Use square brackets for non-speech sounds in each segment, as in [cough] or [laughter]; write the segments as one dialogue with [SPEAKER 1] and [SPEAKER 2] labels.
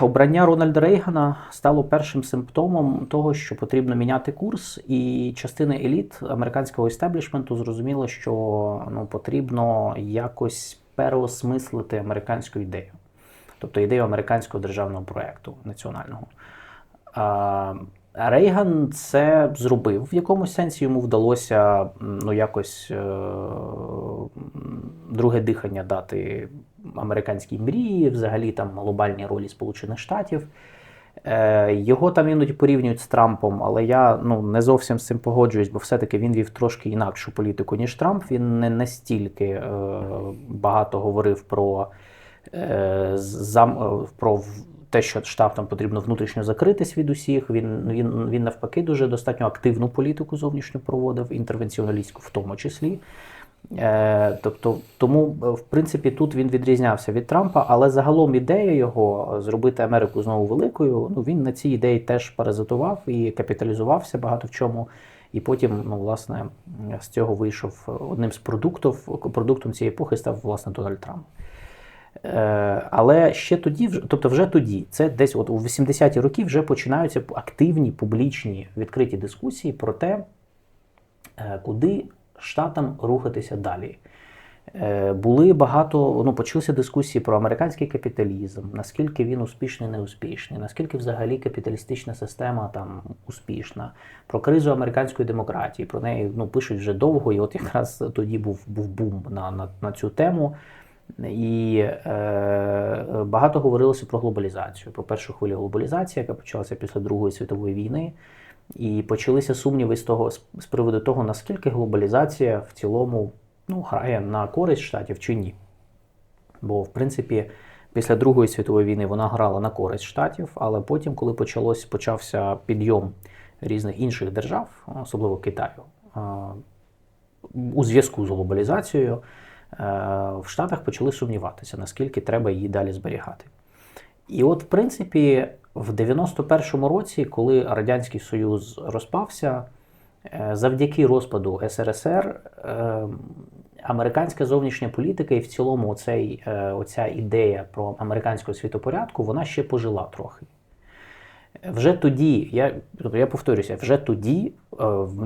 [SPEAKER 1] Обрання Рональда Рейгана стало першим симптомом того, що потрібно міняти курс, і частина еліт американського істеблішменту зрозуміла, що ну, потрібно якось переосмислити американську ідею, тобто ідею американського державного проєкту національного. Рейган це зробив в якомусь сенсі. Йому вдалося ну якось е, друге дихання дати американській мрії, взагалі там глобальній ролі Сполучених Штатів. Е, Його там іноді порівнюють з Трампом, але я ну, не зовсім з цим погоджуюсь, бо все-таки він вів трошки інакшу політику, ніж Трамп. Він не настільки е, багато говорив про, е, зам, е, про те, що штатам потрібно внутрішньо закритись від усіх. Він, він, він навпаки дуже достатньо активну політику зовнішню проводив, інтервенціоналістську в тому числі. Е, тобто, тому, е, в принципі, тут він відрізнявся від Трампа, але загалом ідея його зробити Америку знову великою. Ну він на цій ідеї теж паразитував і капіталізувався багато в чому. І потім, ну, власне, з цього вийшов одним з продуктів. Продуктом цієї епохи став власне Дональд Трамп. Е, Але ще тоді, тобто вже тоді, це десь от у 80-ті роки вже починаються активні публічні відкриті дискусії про те, куди штатам рухатися далі. Е, Були багато, ну почалися дискусії про американський капіталізм, наскільки він успішний, неуспішний, наскільки взагалі капіталістична система там успішна, про кризу американської демократії. Про неї ну, пишуть вже довго, і от якраз тоді був, був бум на, на, на цю тему. І е, багато говорилося про глобалізацію, про першу хвилю глобалізації, яка почалася після Другої світової війни. І почалися сумніви з того з приводу того, наскільки глобалізація в цілому ну, грає на користь штатів чи ні. Бо, в принципі, після Другої світової війни вона грала на користь штатів, але потім, коли почалось, почався підйом різних інших держав, особливо Китаю, у зв'язку з глобалізацією, е, в Штатах почали сумніватися, наскільки треба її далі зберігати. І от, в принципі, в 91-му році, коли Радянський Союз розпався, е, завдяки розпаду СРСР, е, американська зовнішня політика і в цілому оцей, е, оця ідея про американського світопорядку, вона ще пожила трохи. Вже тоді, я, тобто я повторюся, вже тоді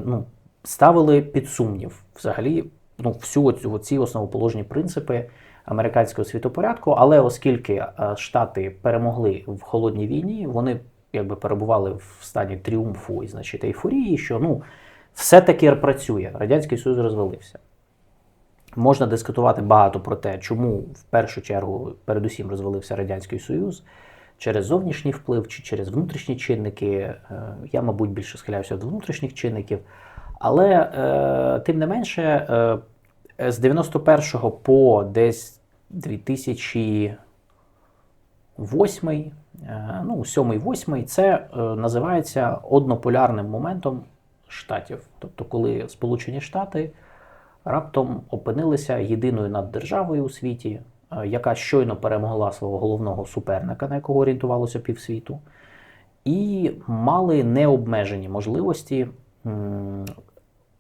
[SPEAKER 1] ну, ставили під сумнів взагалі ну, всю оцю, ці основоположні принципи американського світопорядку, але оскільки е, Штати перемогли в холодній війні, вони якби перебували в стані тріумфу і значить ейфорії, що ну, все-таки працює, Радянський Союз розвалився. Можна дискутувати багато про те, чому в першу чергу передусім розвалився Радянський Союз через зовнішній вплив чи через внутрішні чинники. Е, Я, мабуть, більше схиляюся до внутрішніх чинників. Але е, тим не менше, з 91 по десь 2008, е, ну, 7-8, це е, називається однополярним моментом штатів. Тобто, коли Сполучені Штати раптом опинилися єдиною наддержавою у світі, е, яка щойно перемогла свого головного суперника, на якого орієнтувалося півсвіту, і мали необмежені можливості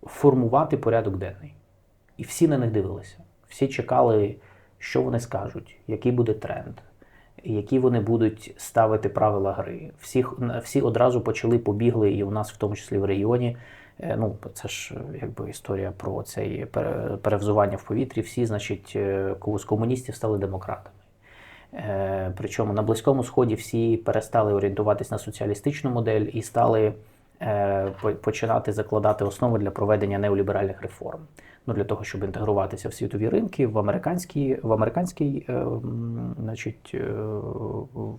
[SPEAKER 1] формувати порядок денний. І всі на них дивилися. Всі чекали, що вони скажуть, який буде тренд, які вони будуть ставити правила гри. Всі, всі одразу почали побігли, і у нас, в тому числі в регіоні. е, Ну, це ж е, якби історія про цей перевзування в повітрі. Всі, значить, е, з комуністів стали демократами. Причому на Близькому Сході всі перестали орієнтуватись на соціалістичну модель і стали починати закладати основи для проведення неоліберальних реформ. Ну, для того, щоб інтегруватися в світові ринки, в американський, в американський, е, значить, е,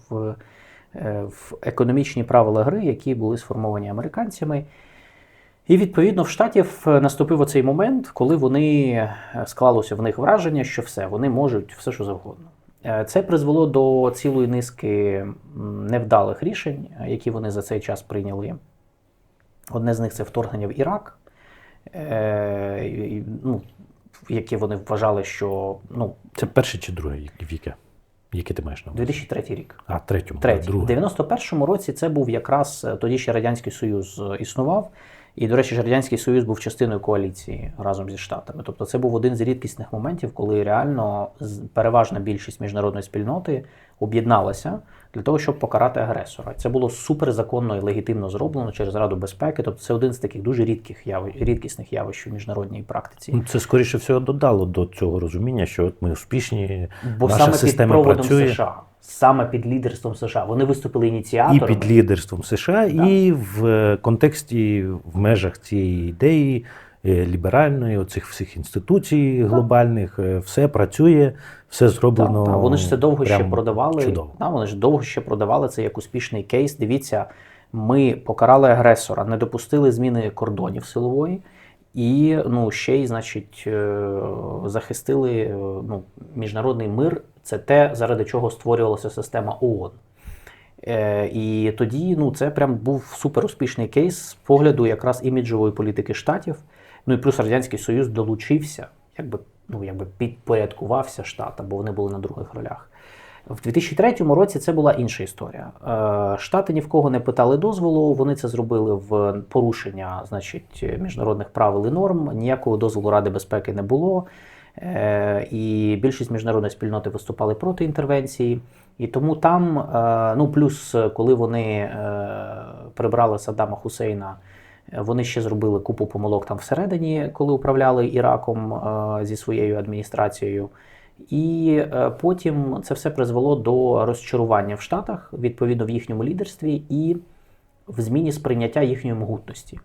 [SPEAKER 1] в, е, в економічні правила гри, які були сформовані американцями. І відповідно в штатів е, наступив оцей момент, коли вони е, склалося в них враження, що все, вони можуть все, що завгодно. Е, Це призвело до цілої низки невдалих рішень, е, які вони за цей час прийняли. Одне з них це вторгнення в Ірак, е, ну, яке вони вважали, що ну,
[SPEAKER 2] Це перший чи друге віке? Яке ти маєш на увазі?
[SPEAKER 1] 2003 рік.
[SPEAKER 2] А, третьому.
[SPEAKER 1] Третій. В 91-му році це був якраз е, тоді ще Радянський Союз е, існував. І, до речі, ж Радянський Союз був частиною коаліції разом зі Штатами. Тобто це був один з рідкісних моментів, коли реально переважна більшість міжнародної спільноти об'єдналася для того, щоб покарати агресора. Це було суперзаконно і легітимно зроблено через Раду безпеки. Тобто це один з таких дуже рідких яви, рідкісних явищ у міжнародній практиці.
[SPEAKER 2] Ну, Це скоріше всього додало до цього розуміння, що от ми успішні,
[SPEAKER 1] Бо
[SPEAKER 2] наша
[SPEAKER 1] саме під проводом
[SPEAKER 2] працює.
[SPEAKER 1] США, саме під лідерством США, вони виступили
[SPEAKER 2] І під лідерством США, і в е, контексті, в межах цієї ідеї е, ліберальної, оцих всіх інституцій глобальних, е, все працює, все зроблено.
[SPEAKER 1] Так, так. Вони ж це довго ще продавали.
[SPEAKER 2] Чудово.
[SPEAKER 1] Да, вони ж довго ще продавали це як успішний кейс. Дивіться, ми покарали агресора, не допустили зміни кордонів силової. І ну, ще й, значить, захистили ну, міжнародний мир. Це те, заради чого створювалася система ООН. Е, І тоді ну, це прям був супер успішний кейс з погляду якраз іміджової політики штатів. Ну і плюс Радянський Союз долучився, якби, ну, якби підпорядкувався штатам, бо вони були на других ролях. В 2003 році це була інша історія. Е, Штати ні в кого не питали дозволу. Вони це зробили в порушення, значить, міжнародних правил і норм. Ніякого дозволу Ради безпеки не було. Е, І більшість міжнародної спільноти виступали проти інтервенції. І тому там, е, ну плюс, коли вони е, прибрали Саддама Хусейна, вони ще зробили купу помилок там всередині, коли управляли Іраком зі своєю адміністрацією. І потім це все призвело до розчарування в Штатах, відповідно в їхньому лідерстві і в зміні сприйняття їхньої могутності.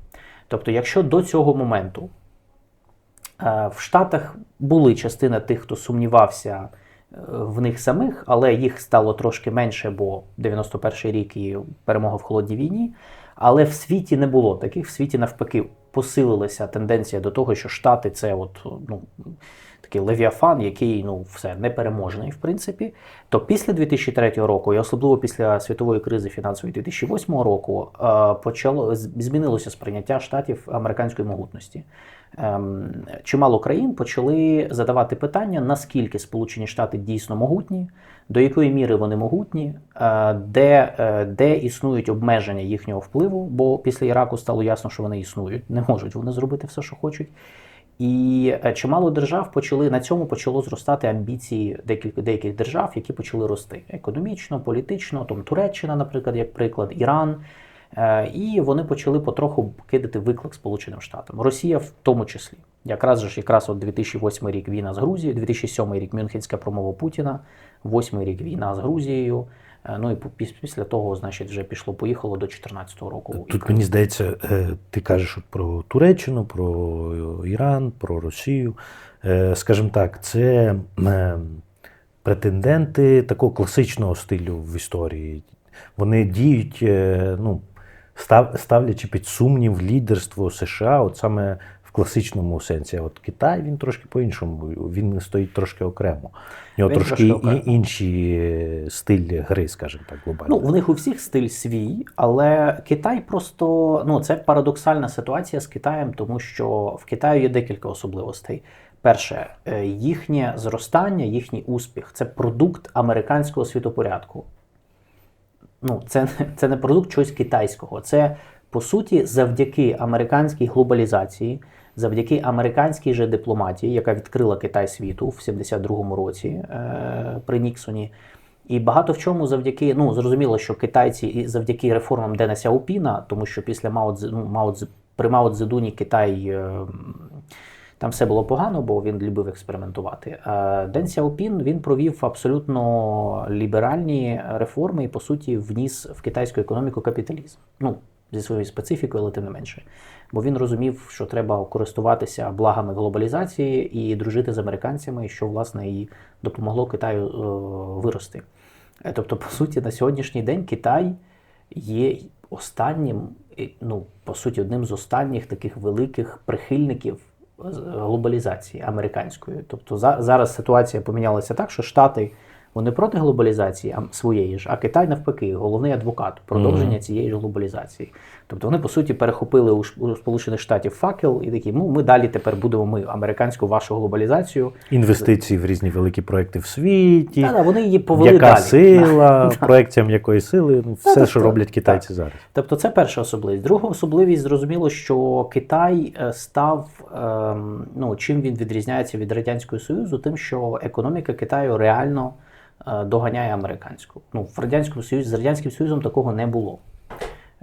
[SPEAKER 1] Тобто, якщо до цього моменту в Штатах були частина тих, хто сумнівався е, в них самих, але їх стало трошки менше, бо 91-й рік і перемога в холодній війні. Але в світі не було таких. В світі навпаки посилилася тенденція до того, що Штати це от ну. Такий левіафан, який ну все непереможний, в принципі. То після 2003 року, і особливо після світової кризи фінансової 2008 року, е, почало змінилося сприйняття штатів американської могутності. Ем, Чимало країн почали задавати питання, наскільки Сполучені Штати дійсно могутні, до якої міри вони могутні, е, де, е, де існують обмеження їхнього впливу, бо після Іраку стало ясно, що вони існують, не можуть вони зробити все, що хочуть. І е, чимало держав почали на цьому почало зростати амбіції деяких, деяких держав, які почали рости економічно, політично, там Туреччина, наприклад, як приклад, Іран. Е, І вони почали потроху кидати виклик Сполученим Штатам. Росія в тому числі. Якраз же ж якраз от 2008 рік війна з Грузією, 2007 рік Мюнхенська промова Путіна, 8 рік війна з Грузією. Е, Ну і після того, значить, вже пішло, поїхало до 2014 року.
[SPEAKER 2] Тут мені здається, е, ти кажеш про Туреччину, про Іран, про Росію. Скажімо так, це претенденти такого класичного стилю в історії. Вони діють, ну, ставлячи під сумнів лідерство США, от саме в класичному сенсі. От Китай він трошки по-іншому, він стоїть трошки окремо. У нього
[SPEAKER 1] Він
[SPEAKER 2] трошки
[SPEAKER 1] трошки окремо.
[SPEAKER 2] і- інший е, стиль гри, скажімо так, глобально.
[SPEAKER 1] Ну, в них у всіх стиль свій, але Китай просто ну це парадоксальна ситуація з Китаєм, тому що в Китаю є декілька особливостей. Перше, е, їхнє зростання, їхній успіх це продукт американського світопорядку. Ну, це, це не продукт чогось китайського. Це по суті завдяки американській глобалізації, завдяки американській же дипломатії, яка відкрила Китай світу в 72-му році е, при Ніксоні. І багато в чому завдяки, ну зрозуміло, що китайці і завдяки реформам Дена Сяопіна, тому що після Мао Цзи- ну, Мао Цзедуні Китай е, там все було погано, бо він любив експериментувати. Ден Сяопін він провів абсолютно ліберальні реформи і, по суті, вніс в китайську економіку капіталізм. Ну, зі своєю специфікою, але тим не менше. Бо він розумів, що треба користуватися благами глобалізації і дружити з американцями, що власне і допомогло Китаю е, вирости. Е, Тобто, по суті, на сьогоднішній день Китай є останнім, е, ну, по суті, одним з останніх таких великих прихильників глобалізації американської. Тобто за, зараз ситуація помінялася так, що Штати вони проти глобалізації а, своєї ж, а Китай навпаки, головний адвокат продовження
[SPEAKER 2] Мгм.
[SPEAKER 1] цієї ж глобалізації. Тобто вони, по суті, перехопили у, у Сполучених Штатів факел і такі, ну ми далі тепер будемо ми американську вашу глобалізацію.
[SPEAKER 2] Інвестиції в різні великі проекти в світі.
[SPEAKER 1] Та, да, вони її повели
[SPEAKER 2] Яка
[SPEAKER 1] далі.
[SPEAKER 2] сила, [laughs] проекціям якої сили, ну, все,
[SPEAKER 1] тобто,
[SPEAKER 2] що роблять китайці зараз.
[SPEAKER 1] Тобто це перша особливість. Друга особливість, зрозуміло, що Китай е, став, ем, ну, чим він відрізняється від Радянського Союзу, тим, що економіка Китаю реально доганяє американську. Ну, в Радянському Союзі з Радянським Союзом такого не було.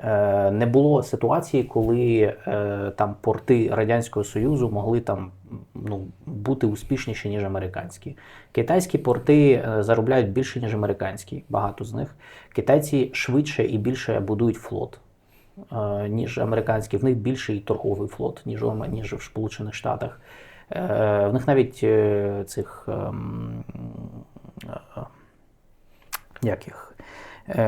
[SPEAKER 1] Е, Не було ситуації, коли е, там порти Радянського Союзу могли там ну, бути успішніші, ніж американські. Китайські порти е, заробляють більше, ніж американські, багато з них. Китайці швидше і більше будують флот, е, ніж американські. В них більший торговий флот, ніж, ніж в Сполучених Штатах. Е, В них навіть е, цих. Як їх? Е,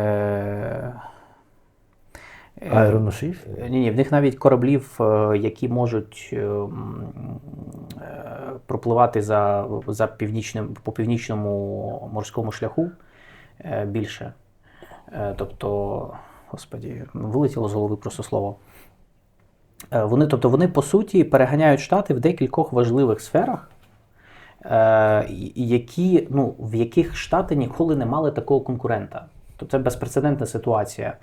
[SPEAKER 1] е,
[SPEAKER 2] Аероносів?
[SPEAKER 1] ні, ні, в них навіть кораблів, е, які можуть е, пропливати за, за північним, по північному морському шляху більше. Тобто, господі, вилетіло з голови просто слово. Вони, тобто, вони по суті переганяють штати в декількох важливих сферах, які, ну, в яких штати ніколи не мали такого конкурента. Тобто це безпрецедентна ситуація.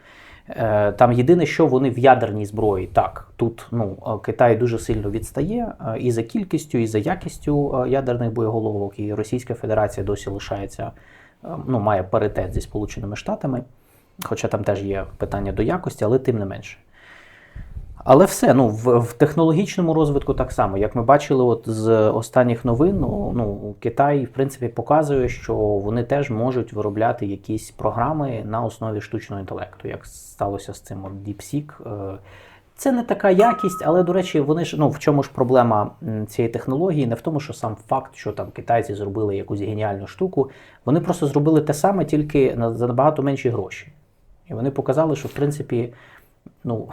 [SPEAKER 1] Е, Там єдине, що вони в ядерній зброї. Так, тут ну, е, Китай дуже сильно відстає е, і за кількістю, і за якістю е, ядерних боєголовок, і Російська Федерація досі лишається, е, ну, має паритет зі Сполученими Штатами, хоча там теж є питання до якості, але тим не менше. Але все, ну в, в технологічному розвитку так само. Як ми бачили, от з останніх новин, ну, ну Китай, в принципі, показує, що вони теж можуть виробляти якісь програми на основі штучного інтелекту, як сталося з цим DeepSeek. Е, Це не така якість, але до речі, вони ж ну в чому ж проблема цієї технології? Не в тому, що сам факт, що там китайці зробили якусь геніальну штуку. Вони просто зробили те саме, тільки на за набагато менші гроші. І вони показали, що в принципі, ну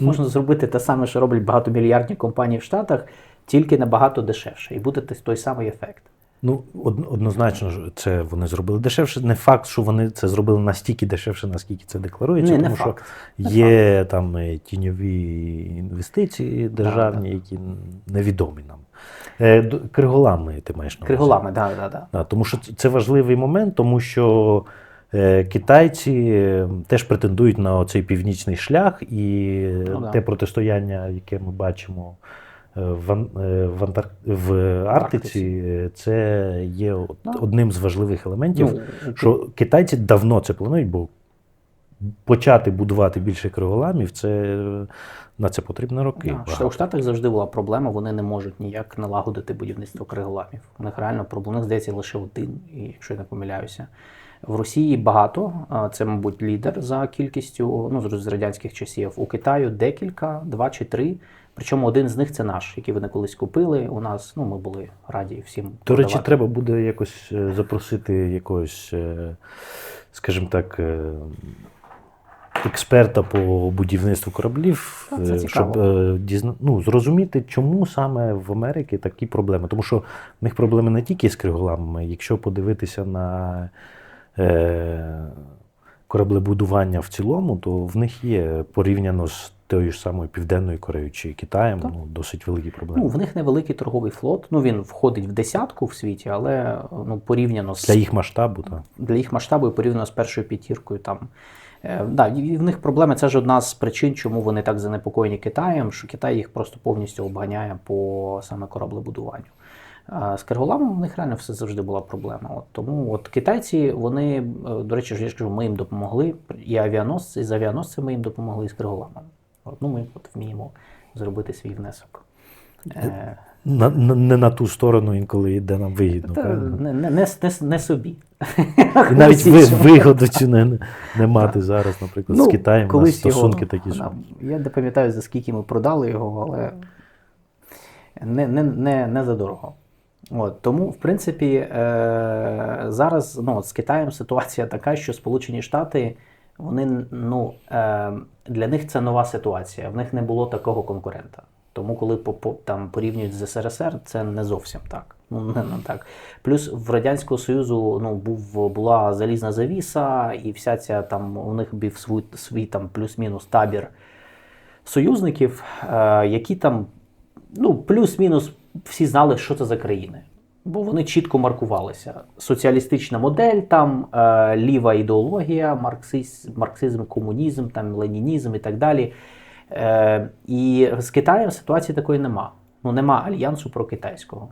[SPEAKER 1] можна зробити те саме, що роблять багатомільярдні компанії в Штатах, тільки набагато дешевше, і буде той самий ефект.
[SPEAKER 2] Ну, однозначно, це вони зробили дешевше. Не факт, що вони це зробили настільки дешевше, наскільки це декларується,
[SPEAKER 1] не
[SPEAKER 2] тому
[SPEAKER 1] факт.
[SPEAKER 2] що
[SPEAKER 1] Не
[SPEAKER 2] є там е, тіньові інвестиції державні, які невідомі нам. Е, Криголами ти маєш на увазі?
[SPEAKER 1] Криголами, да, да, да.
[SPEAKER 2] Да, тому що це- важливий момент, тому що китайці е, теж претендують на цей північний шлях, і
[SPEAKER 1] Ну да.
[SPEAKER 2] те протистояння, яке ми бачимо е, в, е, в, Антар... в Арктиці, е, це є
[SPEAKER 1] Да.
[SPEAKER 2] одним з важливих елементів,
[SPEAKER 1] Ну,
[SPEAKER 2] що китайці давно це планують, бо почати будувати більше криголамів, це на це потрібно роки.
[SPEAKER 1] Да. У Штатах завжди була проблема, вони не можуть ніяк налагодити будівництво криголамів. У них реально у них, здається, лише один, якщо я не помиляюся. В Росії багато, це, мабуть, лідер за кількістю, ну, з радянських часів. У Китаю декілька, два чи три. Причому один з них це наш, який вони колись купили. У нас ну, ми були раді всім.
[SPEAKER 2] До речі,
[SPEAKER 1] продавати.
[SPEAKER 2] треба буде якось е, запросити якогось, е, скажімо так, е, експерта по будівництву кораблів,
[SPEAKER 1] це
[SPEAKER 2] щоб ну, зрозуміти, чому саме в Америці такі проблеми. Тому що в них проблеми не тільки з криголамами. Якщо подивитися на кораблебудування в цілому, то в них є порівняно з тою ж самою Південною Кореєю чи Китаєм
[SPEAKER 1] Так.
[SPEAKER 2] ну, досить великі проблеми.
[SPEAKER 1] Ну, в них невеликий торговий флот. Ну він входить в десятку в світі, але ну порівняно з
[SPEAKER 2] Для їх масштабу, так.
[SPEAKER 1] для їх масштабу і порівняно з першою п'ятіркою там. Е, да, і в них проблеми це ж одна з причин, чому вони так занепокоєні Китаєм, що Китай їх просто повністю обганяє по саме кораблебудуванню. А з Керголамом в них реально все завжди була проблема. От, тому от китайці, вони, е, до речі, я ж кажу, ми їм допомогли, і авіаносці, і з авіаносцями ми їм допомогли і з Керголамом. От, ну, ми от вміємо зробити свій внесок. Е,
[SPEAKER 2] На, на, не на ту сторону інколи йде нам вигідно.
[SPEAKER 1] та, не, не, не, не, собі.
[SPEAKER 2] І навіть ви, вигоду цю не, не мати зараз, наприклад, з Китаєм у нас
[SPEAKER 1] Ну,
[SPEAKER 2] стосунки
[SPEAKER 1] його,
[SPEAKER 2] такі ж.
[SPEAKER 1] Я не пам'ятаю, за скільки ми продали його, але не, не, не, не за дорого. От, тому, в принципі, е, зараз ну, з Китаєм ситуація така, що Сполучені Штати, вони, ну, е, для них це нова ситуація. В них не було такого конкурента. Тому, коли там порівнюють з СРСР, це не зовсім так. Ну, не, не так. Плюс в Радянського Союзу ну, був, була залізна завіса, і вся ця там у них був свій, свій там плюс-мінус табір союзників, е, які там ну, плюс-мінус всі знали, що це за країни. Бо вони чітко маркувалися. Соціалістична модель, там е, ліва ідеологія, марксизм, марксизм, комунізм, там ленінізм і так далі. Е, і з Китаєм ситуації такої нема. Ну, нема альянсу про китайського.